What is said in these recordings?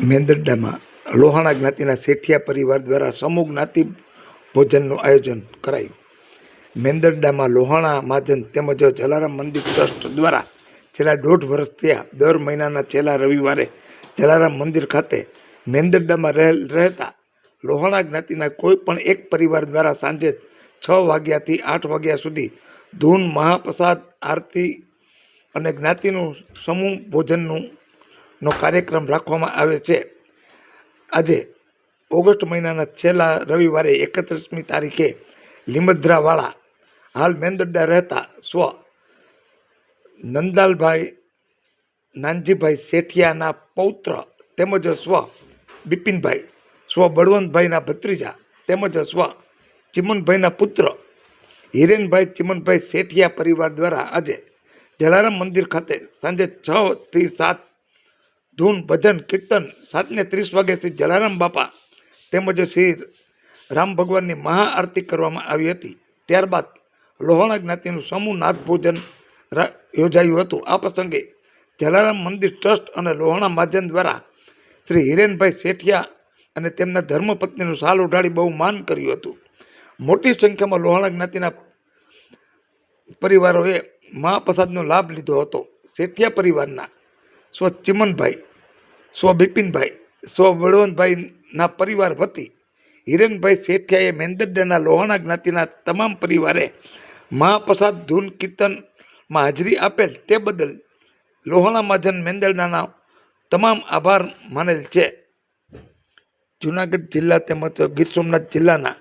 મેંદરડામાં લોહાણા જ્ઞાતિના શેઠિયા પરિવાર દ્વારા સમૂહ જ્ઞાતિ ભોજનનું આયોજન કરાયું. મેંદરડામાં લોહાણા મહાજન તેમજ જલારામ મંદિર ટ્રસ્ટ દ્વારા છેલ્લા દોઢ વર્ષ થયા. દર મહિનાના છેલ્લા રવિવારે જલારામ મંદિર ખાતે મેંદરડામાં રહે, રહેતા લોહાણા જ્ઞાતિના કોઈ પણ એક પરિવાર દ્વારા સાંજે છ વાગ્યાથી આઠ વાગ્યા સુધી ધૂન, મહાપ્રસાદ, આરતી અને જ્ઞાતિનું સમૂહ ભોજનનું નો કાર્યક્રમ રાખવામાં આવે છે. આજે ઓગસ્ટ મહિનાના છેલ્લા રવિવારે એકત્રીસમી તારીખે લીમદ્રાવાળા હાલ મેંદરડા રહેતા સ્વ નંદાલભાઈ નાનજીભાઈ શેઠિયાના પૌત્ર તેમજ સ્વ બિપિનભાઈ, સ્વ બળવંતભાઈના ભત્રીજા તેમજ સ્વ ચિમનભાઈના પુત્ર હિરેનભાઈ ચિમનભાઈ શેઠિયા પરિવાર દ્વારા આજે જલારામ મંદિર ખાતે સાંજે છથી સાત ધૂન, ભજન, કીર્તન, સાતને ત્રીસ વાગ્યાથી જલારામ બાપા તેમજ શ્રી રામ ભગવાનની મહાઆરતી કરવામાં આવી હતી. ત્યારબાદ લોહાણા જ્ઞાતિનું સમૂહ નાથ ભોજન યોજાયું હતું. આ પ્રસંગે જલારામ મંદિર ટ્રસ્ટ અને લોહાણા મહાજન દ્વારા શ્રી હિરેનભાઈ શેઠિયા અને તેમના ધર્મપત્નીનું સાલ ઉઢાડી બહુ માન કર્યું હતું. મોટી સંખ્યામાં લોહાણા જ્ઞાતિના પરિવારોએ મહાપ્રસાદનો લાભ લીધો હતો. શેઠિયા પરિવારના સ્વ ચિમનભાઈ, સ્વ બિપિનભાઈ, સ્વ બળવંતભાઈના પરિવાર વતી હિરેનભાઈ શેઠિયાએ મેંદરડાના લોહાણા જ્ઞાતિના તમામ પરિવારે મહાપ્રસાદ ધૂન કીર્તનમાં હાજરી આપેલ તે બદલ લોહાણા મહાજન મેંદરડાના તમામ આભાર માનેલ છે. જુનાગઢ જિલ્લા તેમજ ગીર સોમનાથ જિલ્લાના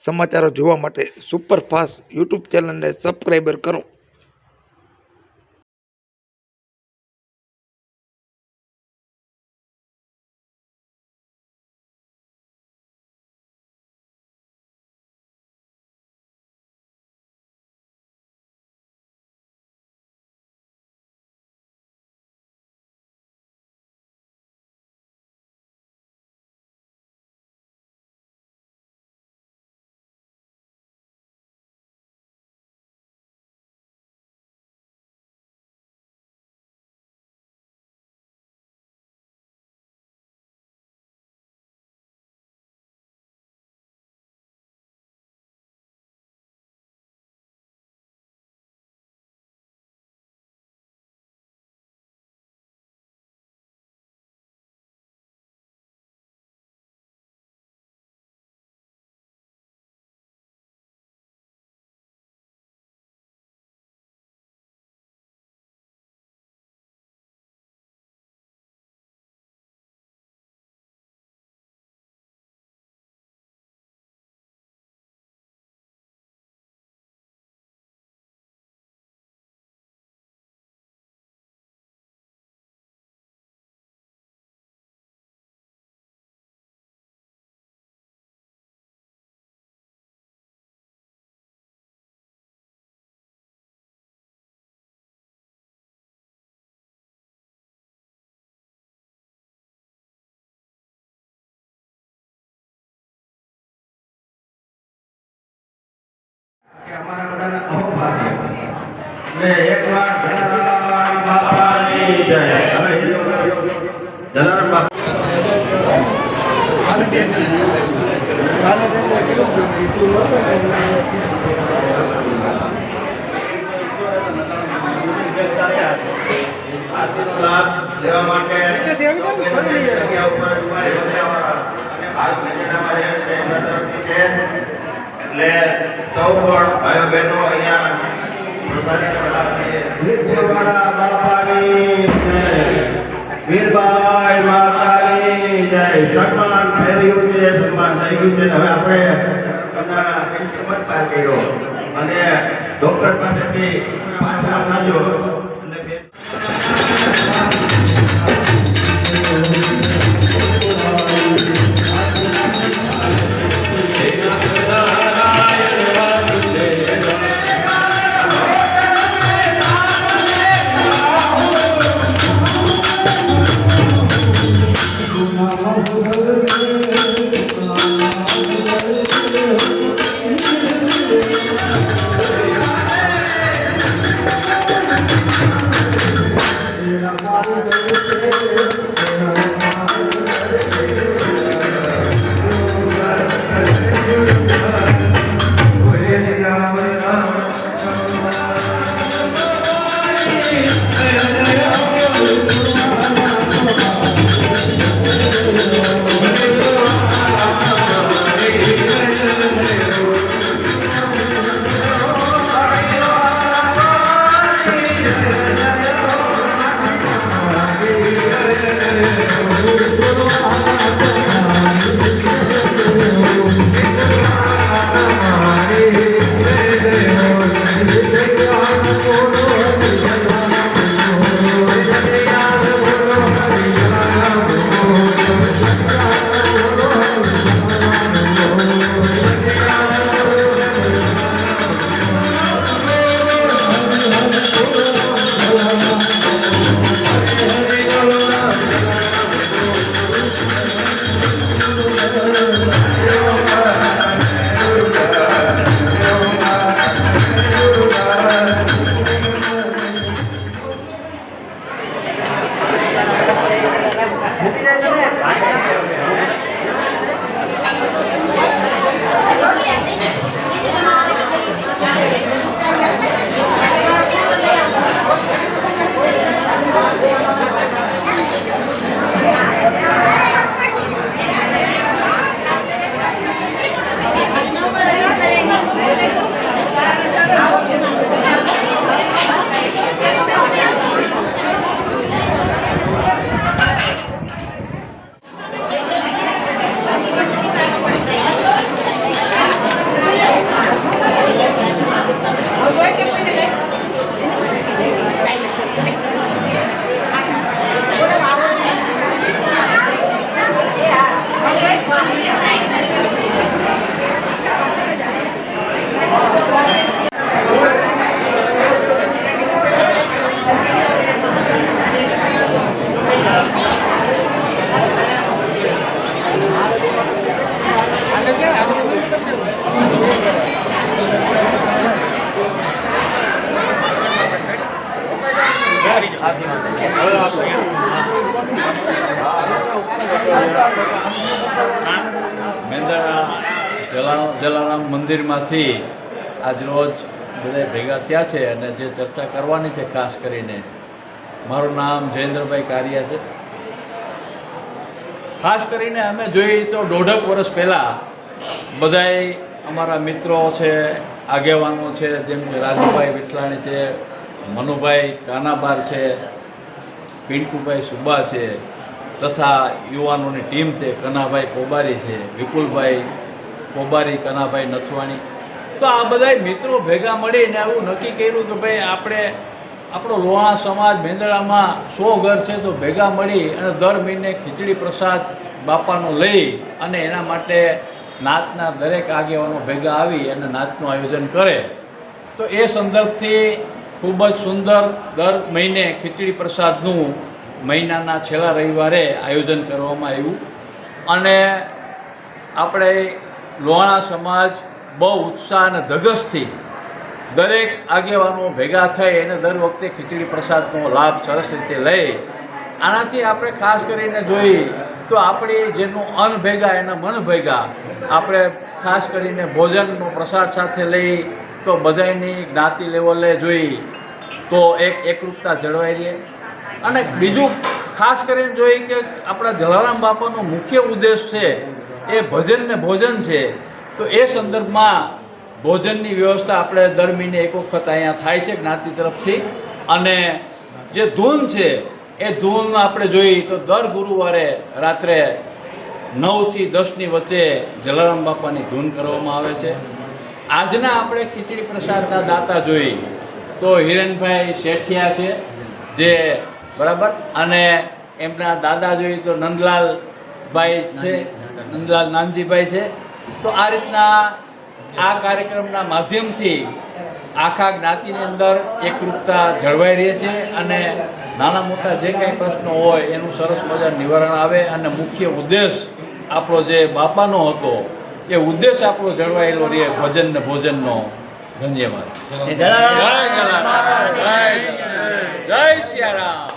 સમાચારો જોવા માટે સુપરફાસ્ટ યુટ્યુબ ચેનલને સબસ્ક્રાઈબર કરો. કે અમારા બધાના અહોભાગ્ય ને એકવાર જલારામ બાપાની જય. હવે જલારામ બાપા. લાભ લેવા માટે ઉપર અને તરફથી છે એટલે સૌ પણ ભાઈઓ બહેનો અહીંયા વીરભાઈ માતાની જય. સન્માન ફેર્યું છે, સન્માન થઈ ગયું છે. હવે આપણે ચમત્કાર કર્યો. અને ડૉક્ટર પાસેથી પાછા આવજો 啊。મેંદરા જલારામ જલારામ મંદિરમાંથી આજરોજ બધા ભેગા થયા છે અને જે ચર્ચા કરવાની છે, ખાસ કરીને. મારું નામ જયેન્દ્રભાઈ કારિયા છે. ખાસ કરીને અમે જોઈએ તો દોઢક વર્ષ પહેલાં બધાય અમારા મિત્રો છે, આગેવાનો છે, જેમ કે રાજુભાઈ વિઠલાણી છે, મનુભાઈ કાનાબાર છે, પિન્ટુભાઈ સુબા છે તથા યુવાનોની ટીમ છે, કનાભાઈ પોબારી છે, વિપુલભાઈ પોબારી, કનાભાઈ નથવાણી. તો આ બધાય મિત્રો ભેગા મળીને એવું નક્કી કર્યું કે ભાઈ આપણે આપણો લોહાણા સમાજ મેંદડામાં સો ઘર છે તો ભેગા મળી અને દર મહિને ખીચડી પ્રસાદ બાપાનો લઈ અને એના માટે નાતના દરેક આગેવાનો ભેગા આવી અને નાતનું આયોજન કરે. તો એ સંદર્ભથી ખૂબ જ સુંદર દર મહિને ખીચડી પ્રસાદનું મહિનાના છેલ્લા રવિવારે આયોજન કરવામાં આવ્યું. અને આપણે લોહાણા સમાજ બહુ ઉત્સાહ અને ધગસથી દરેક આગેવાનો ભેગા થઈ અને દર વખતે ખીચડી પ્રસાદનો લાભ સરસ રીતે લઈ. આનાથી આપણે ખાસ કરીને જોઈ તો આપણી જેનું અન્ન ભેગા, એના મન ભેગા આપણે ખાસ કરીને ભોજનનો પ્રસાદ સાથે લઈ તો બધાયની જ્ઞાતિ લેવલે જોઈ તો એક એકરૂપતા જળવાઈ રહે. અને બીજું ખાસ કરીને જોઈએ કે આપણા જલારામ બાપાનો મુખ્ય ઉદ્દેશ છે, એ ભજન ને ભોજન છે, તો એ સંદર્ભમાં ભોજનની વ્યવસ્થા આપણે દર મહિને એક વખત અહીંયા થાય છે જ્ઞાતિ તરફથી. અને જે ધૂન છે, એ ધૂન આપણે જોઈએ તો દર ગુરુવારે રાત્રે નવથી દસની વચ્ચે જલારામ બાપાની ધૂન કરવામાં આવે છે. આજના આપણે ખીચડી પ્રસાદના દાતા જોઈ તો હિરેનભાઈ શેઠિયા છે, જે બરાબર? અને એમના દાદા જોઈએ તો નંદલાલભાઈ છે નંદલાલ નાનજીભાઈ છે. તો આ રીતના આ કાર્યક્રમના માધ્યમથી આખા જ્ઞાતિની અંદર એકરૂપતા જળવાઈ રહે છે અને નાના મોટા જે કાંઈ પ્રશ્નો હોય એનું સરસ મજાનું નિવારણ આવે અને મુખ્ય ઉદ્દેશ આપણો જે બાપાનો હતો એ ઉદ્દેશ આપણો જળવાયેલો રહે ભજન ને ભોજનનો. ધન્યવાદ. જય જય જય સિયારામ.